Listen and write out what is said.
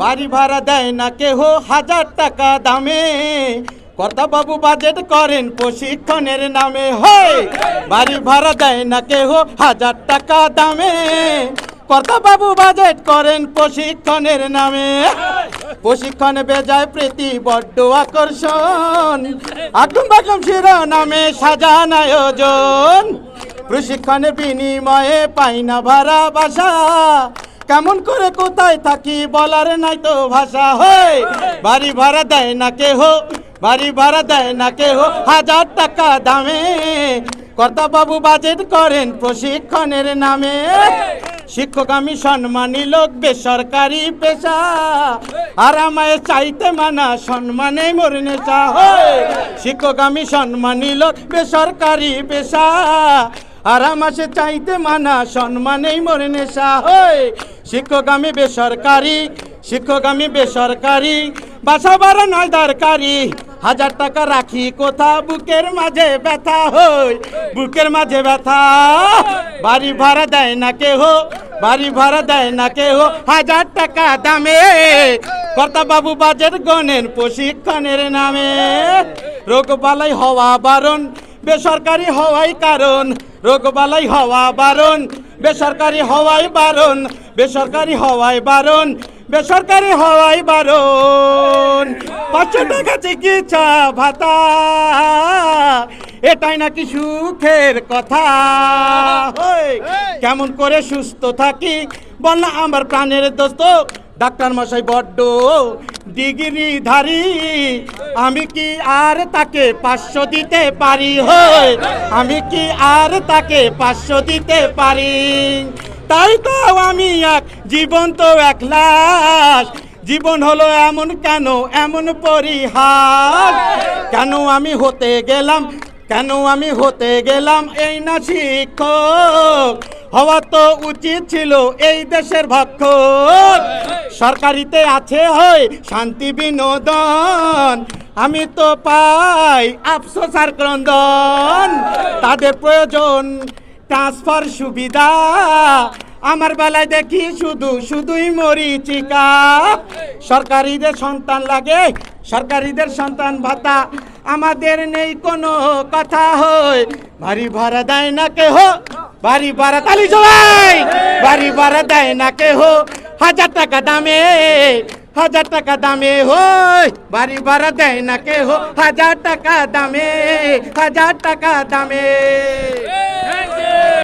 বাড়ি ভাড়া দেয় না কেহ হাজার টাকা দামে। কর্তাবাবু বাজেট করেন প্রশিক্ষণের নামে। হয়, বাড়ি ভাড়া দেয় না কেহ হাজার টাকা দামে। কর্তাবাবু বাজেট করেন প্রশিক্ষণের নামে। প্রশিক্ষণ বেজায় প্রীতি বড্ড আকর্ষণ। আগুন বাগুন শিরোনামে সাজান আয়োজন। প্রশিক্ষণের বিনিময়ে পাই না ভাড়া বাসা। কেমন করে কোথায় থাকি বলার নাই তো ভাষা হয় বাড়ি ভাড়া দেয় না কেহ, বাড়ি ভাড়া দেয় না কেহ, হাজার টাকা দামে। কর্তাবাবু বাজেট করেন প্রশিক্ষণের নামে। শিক্ষক আমি সম্মানী লোক, বেসরকারি পেশা। আর আমায় চাইতে মানা সম্মানে মোর নেশা হয় শিক্ষক আমি সম্মানী লোক, বেসরকারি পেশা। আর আমাসে চাইতে মানা সম্মানেই মরে নেশা হয় শিক্ষক আমি বেসরকারি শিক্ষক আমি বেসরকারি, বাসা বারো নয় দরকারি। হাজার টাকা রাখি কোথা বুকের মাঝে ব্যথা, হই। বুকের মাঝে ব্যথা, বাড়ি ভাড়া দেয় না কেহ, বাড়ি ভাড়া দেয় না কেহ। হাজার টাকা দামে কর্তা বাবু বাজেট গণেন প্রশিক্ষণের নামে। রোগ বালাই হওয়া বারণ, বেসরকারি হওয়াই কারণ। রোগ বালাই হওয়া বারণ বেসরকারি হওয়াই বারণ বেসরকারি হওয়াই বারণ বেসরকারি হওয়াই বারণ। পাঁচশো টাকা চিকিৎসা ভাতা এটাই নাকি সুখের কথা। কেমন করে সুস্থ থাকি? বল না আমার প্রাণের দোস্ত ডাক্তার মশাই বড্ড ডিগ্রি ধারি। আমি কি আর তাকে পাঁচশো দিতে পারি? হই, আমি কি আর তাকে পাঁচশো দিতে পারি? তাই তো আমি এক জীবন তো এক লাশ। জীবন হলো এমন কেন? এমন পরিহাস। কেন আমি হতে গেলাম? কেন আমি হতে গেলাম? এই না শিক্ষক। হওয়া তো উচিত ছিল এই দেশের ভক্ষক সরকারিতে আছে হয় শান্তি বিনোদন। আমি তো পাই আফসোস আর ক্রন্দন। তাদের প্রয়োজন ট্রান্সফার সুবিধা। আমার বেলায় দেখি শুধু, শুধুই মরিচিকা। সরকারিদের সন্তান লাগে, সরকারিদের সন্তান ভাতা। আমাদের নেই কোনো কথা হয় বাড়ি ভাড়া দেয় না কেহ। বাড়ি ভাড়া তালি সবাই বাড়ি ভাড়া দেয় না হো হাজার টাকা দামে, হাজার টাকা দামে হই। বাড়ি ভাড়া দেয় না কেহ। হাজার টাকা দামে, হাজার টাকা দামে।